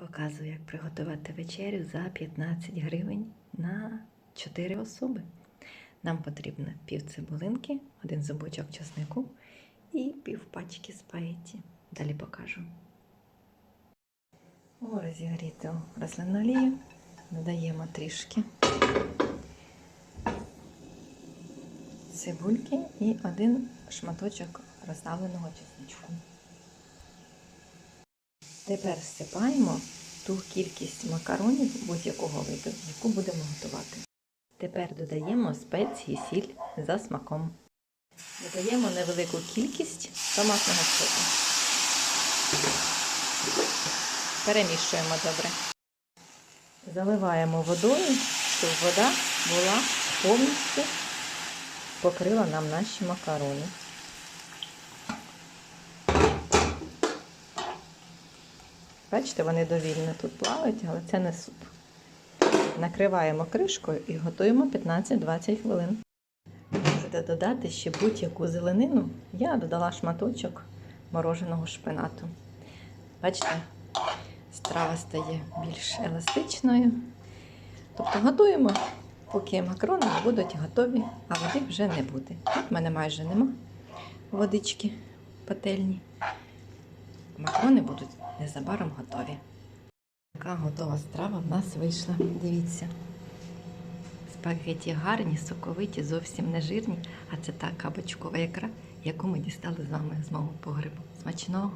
Показую, як приготувати вечерю за 15 гривень на 4 особи. Нам потрібно пів цибулинки, один зубочок чеснику і пів пачки спагетті. Далі покажу. У розігріту рослинну олію додаємо трішки цибульки і один шматочок розставленого чесничку. Тепер всипаємо ту кількість макаронів будь-якого виду, яку будемо готувати. Тепер додаємо спеції сіль за смаком. Додаємо невелику кількість томатного соку. Перемішуємо добре. Заливаємо водою, щоб вода була повністю покрила нам наші макарони. Бачите, вони довільно тут плавають, але це не суп. Накриваємо кришкою і готуємо 15-20 хвилин. Можете додати ще будь-яку зеленину. Я додала шматочок мороженого шпинату. Бачите, страва стає більш еластичною. Тобто готуємо, поки макарони будуть готові, а води вже не буде. Тут в мене майже нема водички пательні. Макарони будуть незабаром готові. Така готова страва в нас вийшла. Дивіться. Спагеті гарні, соковиті, зовсім не жирні, а це та кабачкова ікра, яку ми дістали з вами з мого погребу. Смачного!